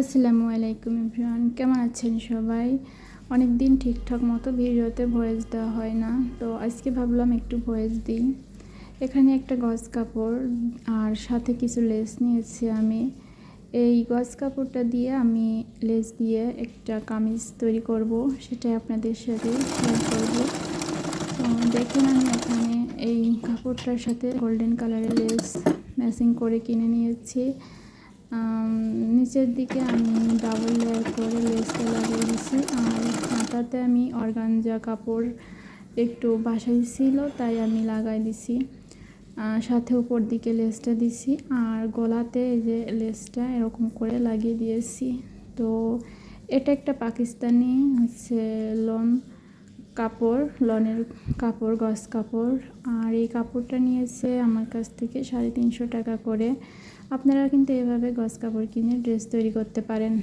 আসসালামু আলাইকুম এভরিওয়ান, কেমন আছেন সবাই? অনেক দিন ঠিকঠাক মতো ভিডিওতে ভয়েস দেওয়া হয় না, তো আজকে ভাবলাম একটু ভয়েস দিই। এখানে একটা গজ কাপড় আর সাথে কিছু লেস নিয়েছি আমি। এই গজ কাপড়টা দিয়ে আমি লেস দিয়ে একটা কামিজ তৈরি করব, সেটাই আপনাদের সাথে শেয়ার করব। দেখুন আমি এখানে এই কাপড়টার সাথে গোল্ডেন কালারের লেস ম্যাচিং করে কিনে নিয়েছি। নিচের দিকে আমি ডাবল লেয়ার করে লেসটা লাগিয়ে দিছি। আর হাতাতে আমি অর্গানজা কাপড় একটু বাসায় ছিল, তাই আমি লাগাই দিছি। সাথে উপর দিকে লেসটা দিছি। আর গলাতে এই যে লেসটা এরকম করে লাগিয়ে দিয়েছি। তো এটা একটা পাকিস্তানি হচ্ছে লন কাপড়, লনের কাপড়, গস কাপড়। আর এই কাপড়টা নিয়েছে আমার কাছ থেকে সাড়ে তিনশো টাকা করে। আপনারা কিন্তু এভাবে গস কাপড় কিনে ড্রেস তৈরি করতে পারেন।